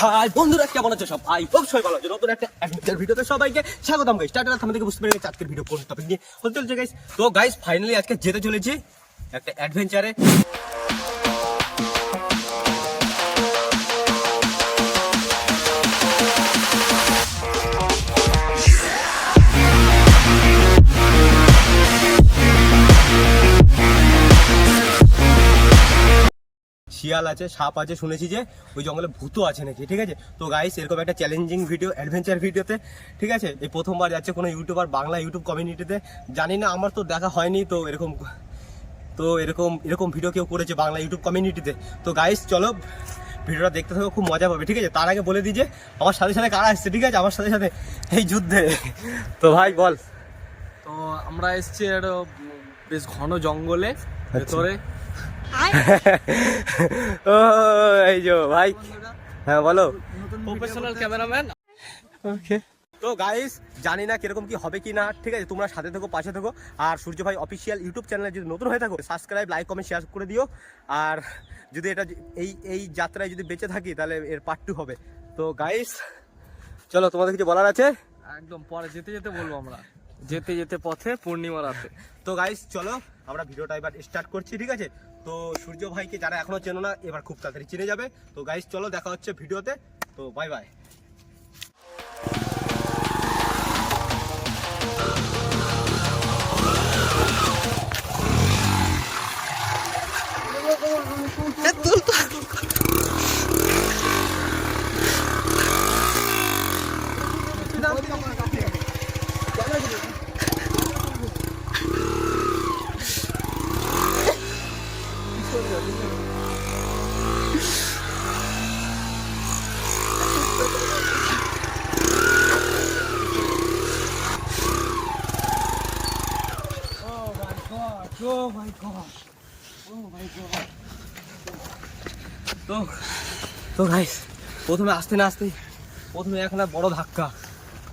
High বন্ধুরা, কেমন আছো সব? আই হোপ সবাই ভালো আছো। নতুন একটা অ্যাডভেঞ্চার ভিডিওতে সবাইকে স্বাগতম গাইস স্টার্টার আমাদেরকে বুঝতে পেরে গেছি আজকের ভিডিও কোন টপিক নিয়ে। হতে চলছে গাইস তো গাইস ফাইনালি আজকে যেতে চলেছি একটা অ্যাডভেঞ্চারে শিয়াল আছে সাপ আছে শুনেছি যে ওই জঙ্গলে ভূতও আছে নাকি ঠিক আছে? তো গাইস এরকম একটা চ্যালেঞ্জিং ভিডিও অ্যাডভেঞ্চার ভিডিওতে ঠিক আছে? এই প্রথমবার যাচ্ছে কোনো ইউটিউবার বাংলা ইউটিউব কমিউনিটিতে জানি না আমার তো দেখা হয়নি তো এরকম তো এরকম এরকম ভিডিও কেউ করেছে বাংলা ইউটিউব কমিউনিটিতে তো গাইস চলো ভিডিওটা দেখতে থাকো খুব মজা পাবে ঠিক আছে? তার আগে বলে দিই যে আমার সাথে সাথে কারা আসছে ঠিক আছে? আমার সাথে সাথে এই যুদ্ধে। তো ভাই বল। তো আমরা এসছি একটা বেশ ঘন জঙ্গলে ভেতরে। ও এই যে ভাই। হ্যাঁ বলো। প্রফেশনাল ক্যামেরাম্যান ওকে তো গাইস জানি না কীরকম কি হবে কি না ঠিক আছে? তোমরা সাথে থেকো পাশে থেকো। আর সূর্য ভাই অফিসিয়াল ইউটিউব চ্যানেলে যদি নতুন হয়ে থাকো সাবস্ক্রাইব লাইক কমেন্ট শেয়ার করে দিও। আর যদি এটা এই এই যাত্রায় যদি বেঁচে থাকি তাহলে এর পার্ট টু হবে। তো গাইস চলো তোমাদের কিছু বলার আছে? একদম পরে যেতে যেতে বলব আমরা। যেতে যেতে পথে পূর্ণিমা রাতে। তো গাইস চলো আমরা ভিডিওটা এবার স্টার্ট করছি ঠিক আছে? তো সূর্য ভাইকে যারা এখনও চেনো না, এবার খুব তাড়াতাড়ি চিনে যাবে। তো গাইস চলো দেখা হচ্ছে ভিডিওতে। তো বাই বাই তো। তো গাইস প্রথমে আসতে না আসতে প্রথমে এখন বড় ধাক্কা।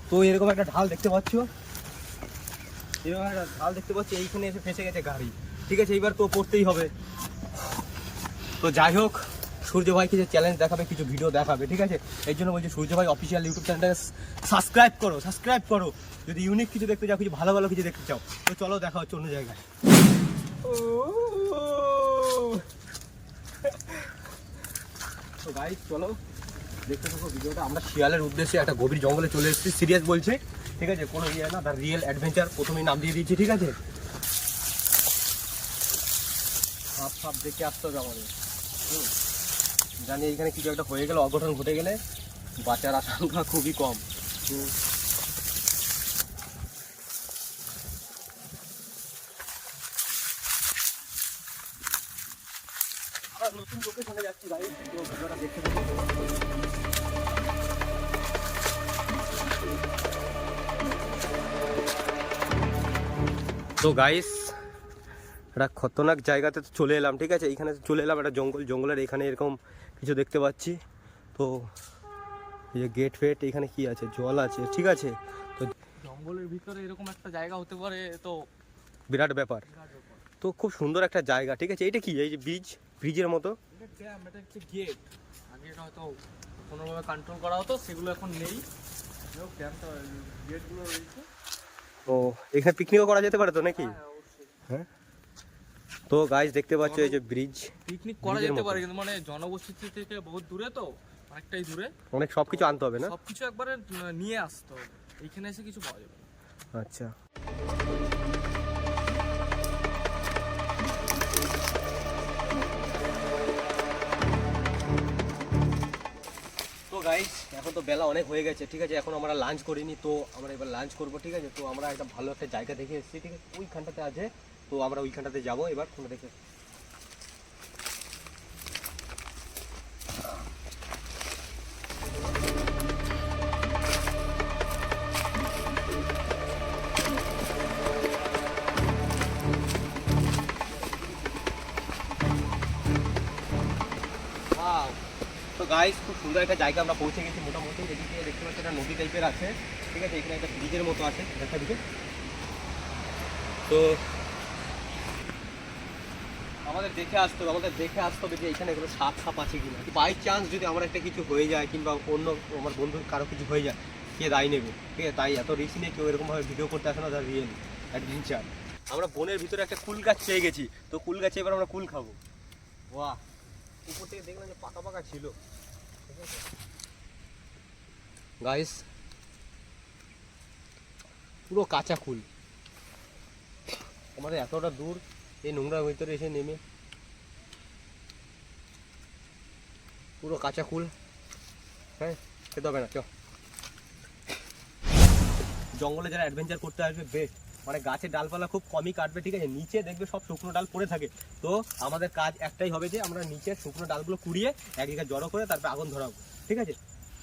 তো এরকম একটা ঢাল দেখতে পাচ্ছ? এরকম একটা ঢাল দেখতে পাচ্ছি, এইখানে এসে ফেঁসে গেছে গাড়ি। ঠিক আছে, এইবার তো পড়তেই হবে। তো যাই হোক, সূর্য ভাইকে যে চ্যালেঞ্জ দেখাবে, কিছু ভিডিও দেখাবে, ঠিক আছে? এই জন্য বলছি সূর্য ভাই অফিসিয়াল ইউটিউব চ্যানেলটাকে সাবস্ক্রাইব করো সাবস্ক্রাইব করো। যদি ইউনিক কিছু দেখতে চাও, কিছু ভালো ভালো কিছু দেখতে চাও, তো চলো দেখা হচ্ছে অন্য জায়গায়। তো চলো, দেখতে থাকো ভিডিওটা। আমরা শিয়ালের উদ্দেশ্যে একটা গভীর জঙ্গলে চলে এসেছি, সিরিয়াস বলছে। ঠিক আছে, কোনো ইয়ে না তার রিয়েল অ্যাডভেঞ্চার প্রথমেই নাম দিয়ে দিয়েছি ঠিক আছে? সাপ সাপ দেখে আসতে হবে আমাদের। হুম। জানি এখানে কিছু একটা হয়ে গেলে, অঘটন ঘটে গেলে বাঁচার আশঙ্কা খুবই কম। তো গাইস একটা খতরনাক জায়গাতে তো চলে এলাম ঠিক আছে? এইখানে চলে এলাম একটা জঙ্গল জঙ্গলের এখানে এরকম কিছু দেখতে পাচ্ছি। তো এই যে গেট ফেট এখানে কি আছে? জল আছে ঠিক আছে? তো জঙ্গলের ভিতরে এরকম একটা জায়গা হতে পারে তো বিরাট ব্যাপার। তো খুব সুন্দর একটা জায়গা ঠিক আছে? এটা কি? এই যে ব্রিজ ব্রিজের মতো? গেট আগে এটা হয়তো কোনোভাবে কন্ট্রোল করা হতো সেগুলো এখন নেই। গেটগুলো রয়েছে। ও এখানে পিকনিকও করা যেতে পারে তো নাকি? হ্যাঁ, হ্যাঁ? তো গাইস দেখতে পাচ্ছ এই যে ব্রিজ পিকনিক করা যেতে পারে কিন্তু মানে জনবসতি থেকে বহুত দূরে তো অনেকটাই দূরে। অনেক সবকিছু আনতে হবে না? সবকিছু একবারে নিয়ে আসতে হবে। এখানে এসে কিছু পাওয়া যাবে না। আচ্ছা। তো গাইস এখন তো বেলা অনেক হয়ে গেছে, ঠিক আছে? এখন আমরা লাঞ্চ করিনি, তো আমরা এবার লাঞ্চ করব, ঠিক আছে? তো আমরা একটা ভালো একটা জায়গা দেখে এসেছি, ঠিক আছে? ওইখানটাতে আছে, তো আমরা ওইখানটাতে যাব, এবার কোনো দেখে তো গাইস খুব সুন্দর একটা জায়গা আমরা পৌঁছে গেছি মোটামুটি। এদিকে দেখতে পাচ্ছি একটা নদী টাইপের আছে। ঠিক আছে, এখানে একটা ব্রিজের মতো আছে। দেখা দিকে। তো আমাদের দেখে আসতে হবে, আমাদের দেখে আসতে হবে যে এখানে কোনো সাপ সাপ আছে কিনা। বাই চান্স যদি আমার একটা কিছু হয়ে যায় কিংবা অন্য আমার বন্ধুর কারও কিছু হয়ে যায় কে দায় নেবে। ঠিক আছে, তাই এত রিস্ক নিয়ে কেউ এরকমভাবে ভিডিও করতে আসে না তার রিয়েল অ্যাডভেঞ্চার আমরা বনের ভিতরে একটা কুল গাছ পেয়ে গেছি। তো কুল গাছে এবার আমরা কুল খাব। বাহ। উপর থেকে দেখলাম যে পাকা পাকা ছিল। গাইস পুরো কাঁচা কুল। আমাদের এতটা দূর এই নোংরার ভিতরে এসে নেমে। পুরো কাঁচা কুল। হ্যাঁ খেতে হবে না চ জঙ্গলে যারা অ্যাডভেঞ্চার করতে আসবে বেস্ট মানে গাছের ডালপালা খুব কমই কাটবে, ঠিক আছে? নিচে দেখবে সব শুকনো ডাল পড়ে থাকে। তো আমাদের কাজ একটাই হবে যে, আমরা নিচে শুকনো ডালগুলো কুড়িয়ে এক জায়গায় জড়ো করে তারপরে আগুন ধরাবো, ঠিক আছে?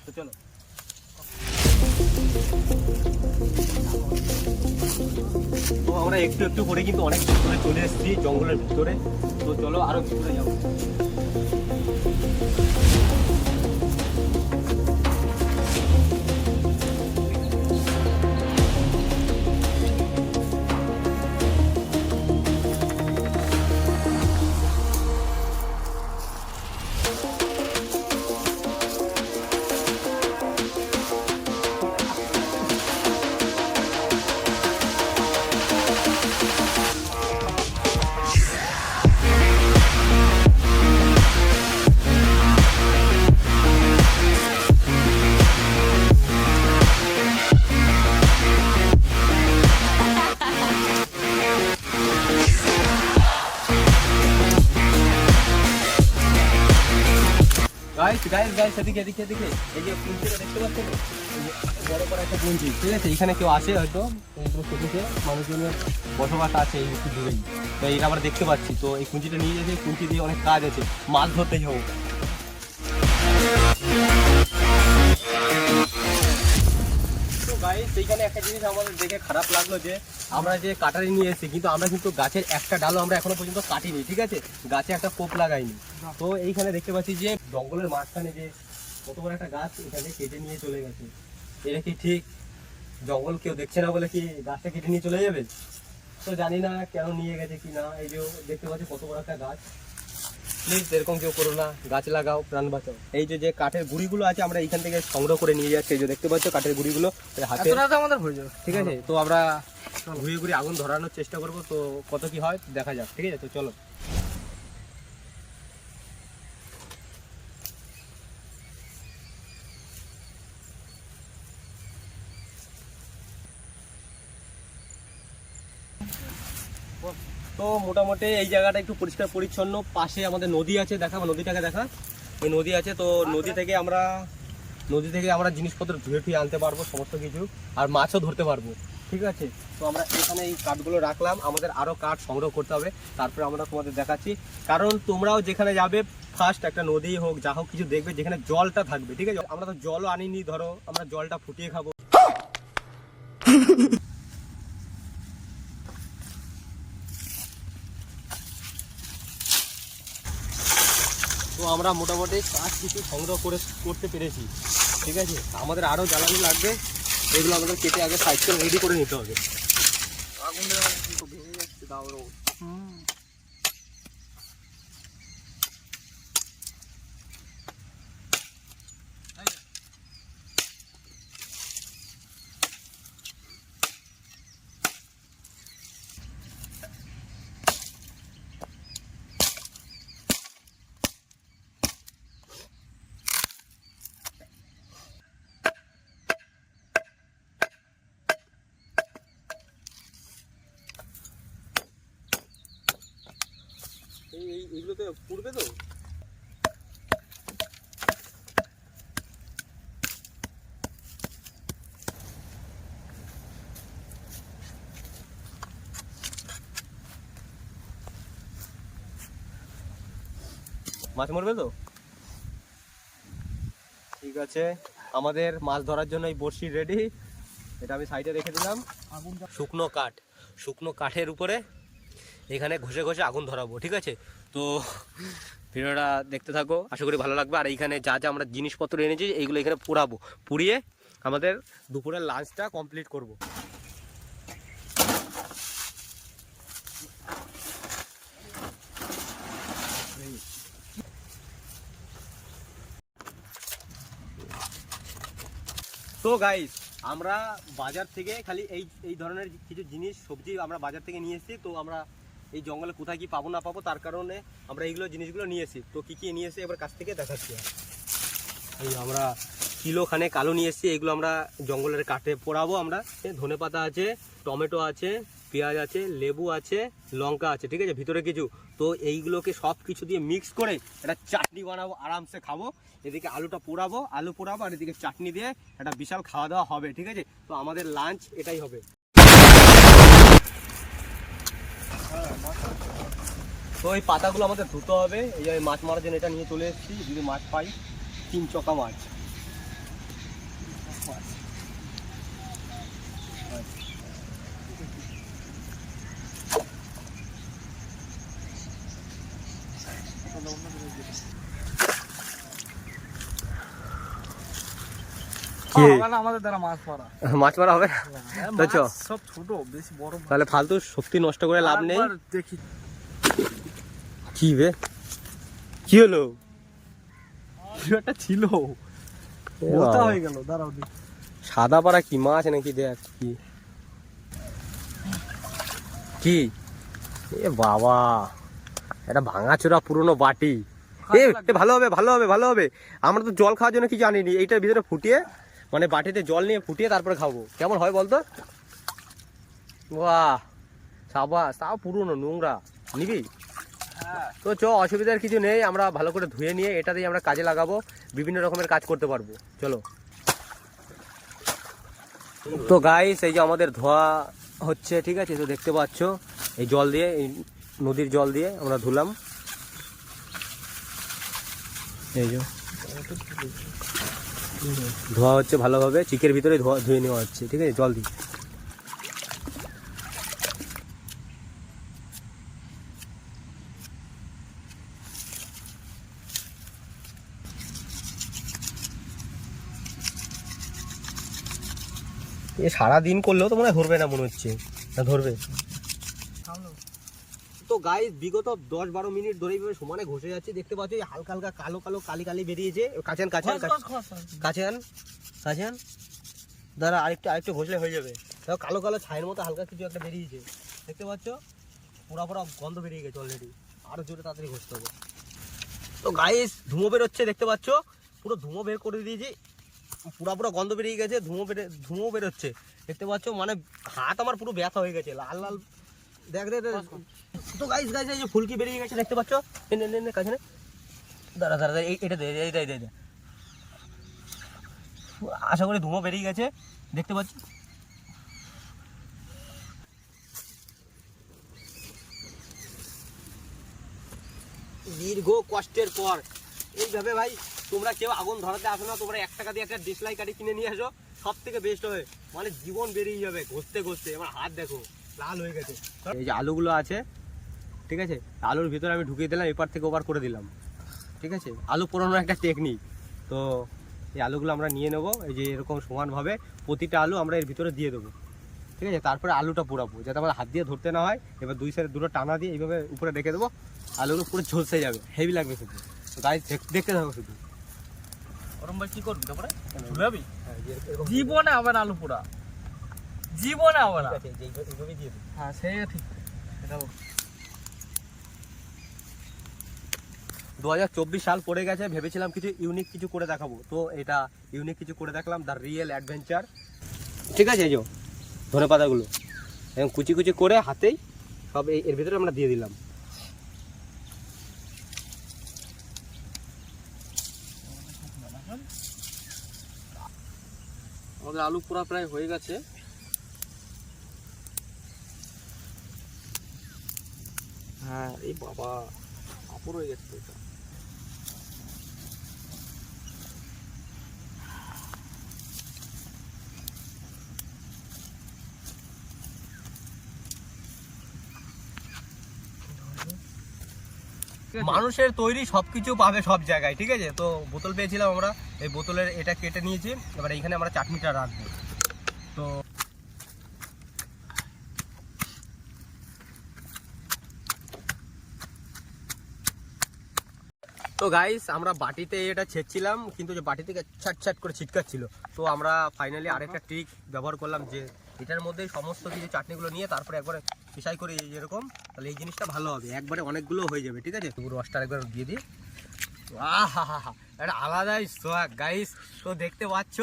তো চলো। তো আমরা একটু একটু করে কিন্তু অনেক ভিতরে চলে এসেছি, জঙ্গলের ভিতরে। তো চলো আরও ভিতরে যাব। এদিকে এদিকে। এই যে দেখতে পাচ্ছেন? বড় একটা ঠিক আছে, এখানে কেউ আসে হয়তো মানুষজনের বসবাস আছে, এই একটু দূরেই। তো এটা আমরা দেখতে পাচ্ছি। তো এই পুঞ্জিটা নিয়ে যেতে পুঞ্জি দিয়ে অনেক কাজ আছে, মাছ সেইখানে একটা জিনিস আমাদের দেখে খারাপ লাগল যে, আমরা যে কাটারি নিয়ে এসেছি, কিন্তু আমরা কিন্তু গাছের একটা ডালও আমরা এখনও পর্যন্ত কাটিনি, ঠিক আছে? গাছে একটা কোপ লাগাইনি। তো এইখানে দেখতে পাচ্ছি যে, জঙ্গলের মাঝখানে যে কত বড় একটা গাছ এখানে কেটে নিয়ে চলে গেছে। এটা কি ঠিক? জঙ্গল কেউ দেখছে না বলে কি গাছটা কেটে নিয়ে চলে যাবে? তো জানি না কেন নিয়ে গেছে কি না এই যে দেখতে পাচ্ছি কত বড় একটা গাছ। প্লিজ এরকম কেউ করো না গাছ লাগাও প্রাণ বাঁচাও। এই যে যে কাঠের গুড়িগুলো আছে আমরা এখান থেকে সংগ্রহ করে নিয়ে যাচ্ছি এই যে দেখতে পাচ্ছ কাঠের গুড়িগুলো হাতে। আমাদের হয়ে যাবে। ঠিক আছে তো আমরা ঘুরিয়ে ঘুরিয়ে আগুন ধরানোর চেষ্টা করব তো কত কি হয় দেখা যাক ঠিক আছে? তো চলো তো মোটামুটি এই জায়গাটা একটু পরিষ্কার পরিচ্ছন্ন। পাশে আমাদের নদী আছে, দেখা নদীটাকে দেখা। ওই নদী আছে, তো নদী থেকে আমরা, নদী থেকে আমরা জিনিসপত্র ধুয়ে টুয়ে আনতে পারব, সমস্ত কিছু। আর মাছও ধরতে পারব, ঠিক আছে? তো আমরা এখানে এই কাঠগুলো রাখলাম। আমাদের আরও কাঠ সংগ্রহ করতে হবে। তারপরে আমরা তোমাদের দেখাচ্ছি। কারণ তোমরাও যেখানে যাবে ফার্স্ট একটা নদী হোক, যা হোক কিছু দেখবে, যেখানে জলটা থাকবে, ঠিক আছে? আমরা তো জলও আনিনি, ধরো। আমরা জলটা ফুটিয়ে খাব। আমরা মোটামুটি কাজ কিছু সংগ্রহ করে করতে পেরেছি ঠিক আছে? আমাদের আরও জ্বালানি লাগবে এগুলো আমাদের কেটে আগে সাইকেল করে রেডি করে নিতে হবে। আগুন তো? মাছ মরবে তো? ঠিক আছে, আমাদের মাছ ধরার জন্য এই বড়শি রেডি এটা আমি সাইডে রেখে দিলাম। শুকনো কাঠ, শুকনো কাঠের উপরে এখানে ঘষে ঘষে আগুন ধরাবো, ঠিক আছে? তো ভিডিওটা দেখতে থাকো, আশা করি ভালো লাগবে। আর এইখানে যা যা আমরা জিনিসপত্র এনেছি, এইগুলো এখানে পুরাবো পুড়িয়ে আমাদের দুপুরের লাঞ্চটা কমপ্লিট করব। তো গাইস আমরা বাজার থেকে খালি এই এই ধরনের কিছু জিনিস, সবজি আমরা বাজার থেকে নিয়ে এসেছি। তো আমরা এই জঙ্গলে কোথায় কি পাবো না পাবো, তার কারণে আমরা এইগুলো জিনিসগুলো নিয়ে এসেছি। তো কি কি নিয়ে এসেছি এবার কাছ থেকে দেখাচ্ছি এই আমরা কিলো খানে কালো নিয়ে এসেছি, এগুলো আমরা জঙ্গলের কাঠে পোড়াবো আমরা। ধনে পাতা আছে, টমেটো আছে, পেঁয়াজ আছে, লেবু আছে, লঙ্কা আছে, ঠিক আছে? ভিতরে কিছু। তো এইগুলোকে সব কিছু দিয়ে মিক্স করে একটা চাটনি বানাবো, আরামসে খাব। এদিকে আলুটা পোড়াবো, আলু পোড়াবো, আর এদিকে চাটনি দিয়ে একটা বিশাল খাওয়া দাওয়া হবে, ঠিক আছে? তো আমাদের লাঞ্চ এটাই হবে। তো এই পাতাগুলো আমাদের ধুতে হবে। এই মাছ মারার জন্য এটা নিয়ে চলে এসেছি। যদি মাছ পাই, তিন চকা মাছ। কি? আমাদের দ্বারা মাছ মারা মাছ মারা হবে? তো সব ছোট বেশি বড় তাহলে ফালতু শক্তি নষ্ট করে লাভ নেই। দেখি। কি বে? কি হলো? একটা ছিল। ওটা হয়ে গেল দাঁড়াও সাদা পাড়া কি মাছ নাকি দেখ কি? কি? এ বাবা এটা ভাঙাচোরা পুরনো বাটি। এ এ ভালো হবে ভালো হবে ভালো হবে। আমরা তো জল খাওয়ার জন্য কি জানিনি এইটার ভিতরে ফুটিয়ে মানে বাটিতে জল নিয়ে ফুটিয়ে তারপরে খাব। কেমন হয় বলতো? বাহ, সাবাস, তাও পুরনো নোংরা। নিবি? তো চ, অসুবিধার কিছু নেই, আমরা ভালো করে ধুয়ে নিয়ে এটা দিয়ে আমরা কাজে লাগাবো, বিভিন্ন রকমের কাজ করতে পারব। চলো। তো গাইস এই যে আমাদের ধোয়া হচ্ছে, ঠিক আছে? তো দেখতে পাচ্ছ, এই জল দিয়ে, এই নদীর জল দিয়ে আমরা ধুলাম। এই যে। ধোয়া হচ্ছে ভালোভাবে, চিকের ভিতরে ধোয়া, ধুয়ে নেওয়া হচ্ছে, ঠিক আছে? জল দিয়ে এ সারা দিন করলেও তো মনে হয় ধরবে না মনে হচ্ছে। না, ধরবে? তো গাই বিগত দশ বারো মিনিট ধরে এইভাবে সমানে ঘষে যাচ্ছে। দেখতে পাচ্ছ হালকা হালকা কালো কালো কালি কালি বেরিয়েছে। Hassan Hassan. কাছেন। কাছেন দাঁড়া আরেকটু আরেকটু ঘষলে হয়ে যাবে। দেখো কালো কালো ছায়ের মতো হালকা কিছু একটা বেরিয়েছে। দেখতে পাচ্ছ? পুরা পুরা গন্ধ বেরিয়ে গেছে অলরেডি আরও জোরে তাড়াতাড়ি ঘষতে হবে। তো গাইস ধুমো বেরোচ্ছে দেখতে পাচ্ছ? পুরো ধুমো বের করে দিয়েছি। পুরা পুরো গন্ধ বেরিয়ে গেছে ধুমো বেরে ধুমো বেরোচ্ছে দেখতে পাচ্ছ? মানে হাত আমার পুরো ব্যথা হয়ে গেছে। লাল লাল দেখ দেখ। তো গাইস গাইস এই যে ফুলকি বেরিয়ে গেছে দেখতে পাচ্ছ? নে নে, নে কাছে নে। দাঁড়া দাঁড়া এটা দে দে দে, দে আশা করি ধুমো বেরিয়ে গেছে দেখতে পাচ্ছি? দীর্ঘ কষ্টের পর। এইভাবে ভাই তোমরা কেউ আগুন ধরাতে আসো না তোমরা এক টাকা দিয়ে একটা ডিসলাই কাঠি কিনে নিয়ে আসো সব থেকে বেস্ট হবে। মানে জীবন বেরিয়ে যাবে ঘষতে ঘষতে। আমার হাত দেখো। লাল হয়ে গেছে। এই যে আলুগুলো আছে ঠিক আছে? আলুর ভিতরে আমি ঢুকিয়ে দিলাম এপার থেকে ওপার করে দিলাম। ঠিক আছে? আলু পোড়ানোর একটা টেকনিক তো এই আলুগুলো আমরা নিয়ে নেব এই যে এরকম সমানভাবে প্রতিটা আলু আমরা এর ভিতরে দিয়ে দেবো। ঠিক আছে? তারপরে আলুটা পোড়াবো যাতে আমার হাত দিয়ে ধরতে না হয়। এবার দুই সাইডে দুটো টানা দিয়ে এইভাবে উপরে রেখে দেবো। আলুগুলো পুরো ঝলসে যাবে হেভি লাগবে শুধু। তো গাছ দেখতে থাকো শুধু। ওরম ভাই কি করবি তারপরে? হ্যাঁ, জীবনে হবে না আলু পোড়া। জীবনে হবে না। হ্যাঁ সে ঠিক। দু হাজার চব্বিশ সাল পড়ে গেছে ভেবেছিলাম কিছু ইউনিক কিছু করে দেখাবো। তো এটা ইউনিক কিছু করে দেখলাম দ্য রিয়েল অ্যাডভেঞ্চার ঠিক আছে এই যে ধনে পাতাগুলো। এবং কুচি কুচি করে হাতেই সব এর ভিতরে আমরা দিয়ে দিলাম। আমাদের আলু পোড়া প্রায় হয়ে গেছে। হ্যাঁ এই বাবা হয়ে গেছে এটা। মানুষের তৈরি সবকিছু পাবে সব জায়গায়, ঠিক আছে? তো বোতল পেয়েছিলাম আমরা, এই বোতলের এটা কেটে নিয়েছি, এবার এইখানে আমরা চাটনিটা রাখব। তো তো গাইস আমরা বাটিতে এটা ছেঁচছিলাম কিন্তু যে বাটি থেকে ছাট ছাট করে ছিটকাচ্ছিল। তো আমরা ফাইনালি আরেকটা ট্রিক ব্যবহার করলাম যে এটার মধ্যে সমস্ত কিছু চাটনিগুলো নিয়ে তারপরে একবারে পিসাই করে এই যেরকম তাহলে এই জিনিসটা ভালো হবে। একবারে অনেকগুলো হয়ে যাবে ঠিক আছে? রসটা একবার দিয়ে দিই। আহা একটা আলাদাই সোয়াগ গাইস তো দেখতে পাচ্ছ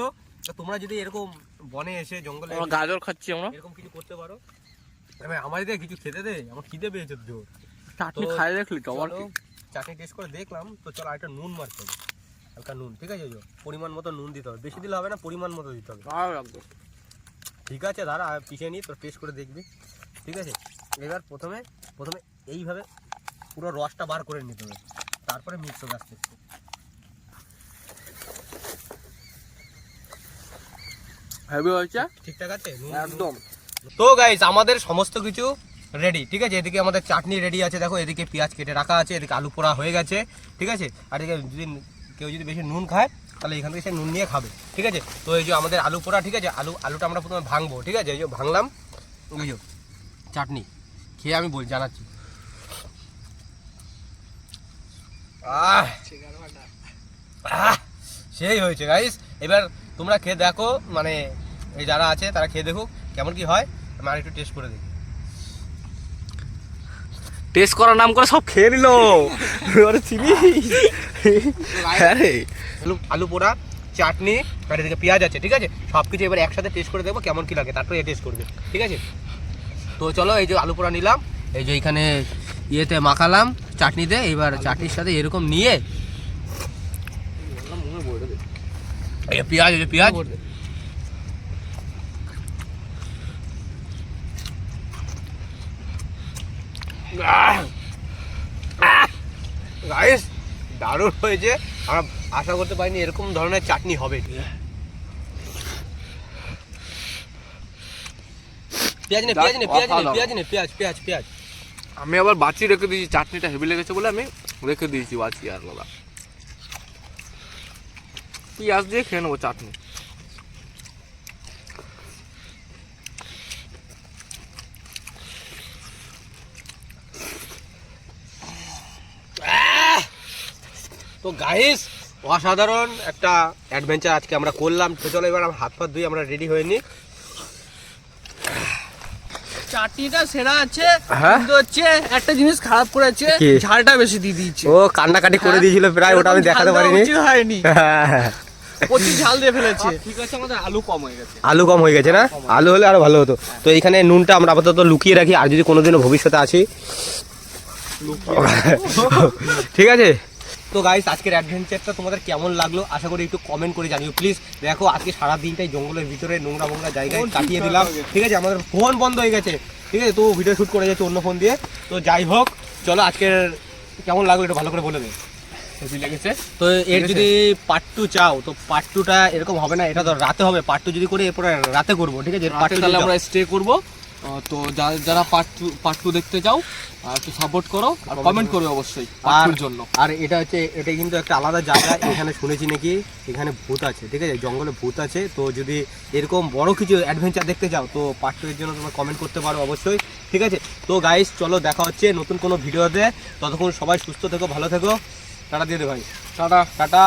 তো তোমরা যদি এরকম বনে এসে জঙ্গলে গাজর খাচ্ছি আমরা। এরকম কিছু করতে পারো আমার কিছু খেতে দে আমার খিদে পেয়েছে জোর। চাটনি খাই দেখলি তো চাটনি টেস্ট করে দেখলাম তো চলো আরেকটা নুন মারতে হবে হালকা নুন ঠিক আছে পরিমাণ মতো নুন দিতে হবে। বেশি দিলে হবে না পরিমাণ মতো দিতে হবে। ভালো লাগবে ঠিক আছে দাঁড়া পিছিয়ে নিই তোর টেস্ট করে দেখবি। ঠিক আছে এবার প্রথমে প্রথমে এইভাবে পুরো রসটা বার করে নিতে হবে। তারপরে মিক্স হবে আস্তে আস্তে হেভি হয়েছে? ঠিকঠাক আছে? একদম। তো গাইস আমাদের সমস্ত কিছু রেডি ঠিক আছে? এদিকে আমাদের চাটনি রেডি আছে, দেখো, এদিকে পেঁয়াজ কেটে রাখা আছে, এদিকে আলু পোড়া হয়ে গেছে, ঠিক আছে? আর এদিকে যদি কেউ যদি বেশি নুন খায়, তাহলে এখান থেকে সে নুন নিয়ে খাবে, ঠিক আছে? তো এই যে আমাদের আলু পোড়া, ঠিক আছে? আলু, আলুটা আমরা প্রথমে ভাঙবো, ঠিক আছে? এই যে ভাঙলাম যে চাটনি, খেয়ে আমি বল, জানাচ্ছি। সেই হয়েছে গাইস এবার তোমরা খেয়ে দেখো মানে এই যারা আছে, তারা খেয়ে দেখুক, কেমন কি হয়, আমি আর একটু টেস্ট করে দেখি। টেস্ট করার নাম করে সব খেয়ে নিল। আরে চিনি। হ্যাঁ আলু আলু পোড়া চাটনি আর এদিকে পেঁয়াজ আছে ঠিক আছে? সব কিছু এবার একসাথে টেস্ট করে দেবো কেমন কি লাগে তারপরে এ টেস্ট করবে ঠিক আছে? তো চলো এই যে আলু পোড়া নিলাম এই যে এখানে ইয়েতে মাখালাম চাটনিতে এবার চাটনির সাথে এরকম নিয়ে পেঁয়াজ পেঁয়াজ। গাইস দারুণ হয়েছে। আমরা আশা করতে পারিনি এরকম ধরনের চাটনি হবে। পেঁয়াজ নে পেঁয়াজ নে পেঁয়াজ নে। পেঁয়াজ নে পেঁয়াজ পেঁয়াজ পেঁয়াজ। আমি আবার বাঁচিয়ে রেখে দিয়েছি চাটনিটা হেভি লেগেছে বলে আমি রেখে দিয়েছি বাঁচিয়ে আর বাবা। পেঁয়াজ দিয়ে খেয়ে নেব চাটনি। তো গাইস অসাধারণ একটা অ্যাডভেঞ্চার আজকে আমরা করলাম। তো চলো এবার আমরা হাত পা ধুই আমরা রেডি হয়ে নিই চাটনিটা সেরা আছে। হ্যাঁ? কিন্তু হচ্ছে একটা জিনিস খারাপ করেছে কি? ঝালটা বেশি দিয়ে দিয়েছে। ও কান্নাকাটি করে দিয়েছিল প্রায় ওটা আমি দেখাতে পারিনি। হয়নি। প্রচুর ঝাল দিয়ে ফেলেছে। ঠিক আছে আমাদের আলু কম হয়ে গেছে। আলু কম হয়ে গেছে না? আলু হলে আরও ভালো হতো। তো এইখানে নুনটা আমরা আপাতত লুকিয়ে রাখি আর যদি কোনোদিনও ভবিষ্যতে আসি। ঠিক আছে? তো গাইস আজকের অ্যাডভেঞ্চারটা তোমাদের কেমন লাগল? আশা করি একটু কমেন্ট করে জানিও। প্লিজ দেখো আজকে সারা দিনটাই জঙ্গলের ভিতরে নোংরা মোংরা জায়গায় কাটিয়ে দিলাম। ঠিক আছে আমাদের ফোন বন্ধ হয়ে গেছে। ঠিক আছে তো ভিডিও শুট করে যাচ্ছে অন্য ফোন দিয়ে। তো যাই হোক চলো আজকের কেমন লাগল একটু ভালো করে বলে দে হেভি লেগেছে? তো এর যদি পার্ট টু চাও তো পার্ট টুটা এরকম হবে না এটা তো রাতে হবে। পার্ট টু যদি করে এরপরে রাতে করব ঠিক আছে? পার্ট টু তাহলে আমরা স্টে করব। তো যারা পার্ট টু পার্ট টু দেখতে চাও একটু সাপোর্ট করো আর কমেন্ট করবে অবশ্যই পার্ট জন্য। আর এটা হচ্ছে এটা কিন্তু একটা আলাদা জায়গা এখানে শুনেছি নাকি এখানে ভূত আছে ঠিক আছে? জঙ্গলে ভূত আছে তো যদি এরকম বড় কিছু অ্যাডভেঞ্চার দেখতে চাও তো পার্ট টু এর জন্য তোমরা কমেন্ট করতে পারো অবশ্যই ঠিক আছে? তো গাইস চলো দেখা হচ্ছে নতুন কোনো ভিডিওতে ততক্ষণ সবাই সুস্থ থেকো ভালো থেকো। টাটা দিয়ে দে ভাই। টাটা। টাটা।